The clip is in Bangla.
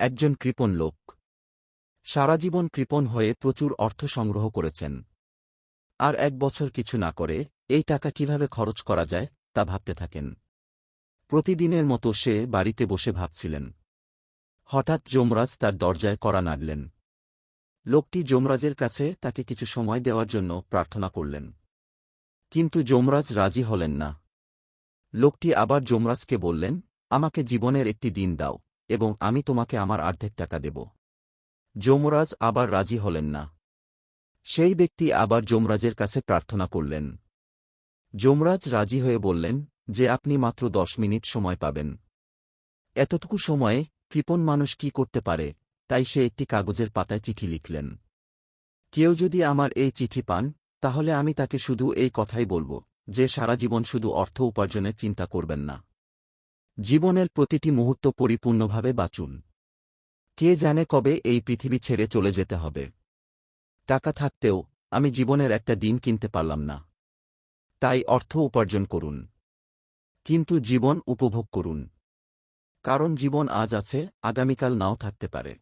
একজন কৃপণ লোক। সারা জীবন কৃপণ হয়ে প্রচুর অর্থ সংগ্রহ করেছেন। আর এক বছর কিছু না করে এই টাকা কীভাবে খরচ করা যায়, তা ভাবতে থাকেন। প্রতিদিনের মতো সে বাড়িতে বসে ভাবছিলেন। হঠাৎ যমরাজ তার দরজায় কড়া নাড়লেন। লোকটি যমরাজের কাছে তাকে কিছু সময় দেওয়ার জন্য প্রার্থনা করলেন। কিন্তু যমরাজ রাজি হলেন না। লোকটি আবার যমরাজকে বললেন, আমাকে জীবনের একটি দিন দাও। এবং আমি তোমাকে আমার অর্ধেক টাকা দেব। যমরাজ আবার রাজি হলেন না। সেই ব্যক্তি আবার যমরাজের কাছে প্রার্থনা করলেন। যমরাজ রাজি হয়ে বললেন যে আপনি মাত্র দশ মিনিট সময় পাবেন। এতটুকু সময়ে কৃপণ মানুষ কি করতে পারে, তাই সে একটি কাগজের পাতায় চিঠি লিখলেন। কেউ যদি আমার এই চিঠি পান, তাহলে আমি তাকে শুধু এই কথাই বলব যে সারা জীবন শুধু অর্থ উপার্জনের চিন্তা করবেন না। জীবনের প্রতিটি মুহূর্ত পরিপূর্ণভাবে বাঁচুন। কে জানে কবে এই পৃথিবী ছেড়ে চলে যেতে হবে। টাকা থাকতেও আমি জীবনের একটা দিন কিনতে পারলাম না। তাই অর্থ উপার্জন করুন। কিন্তু জীবন উপভোগ করুন। কারণ জীবন আজ আছে, আগামীকাল নাও থাকতে পারে।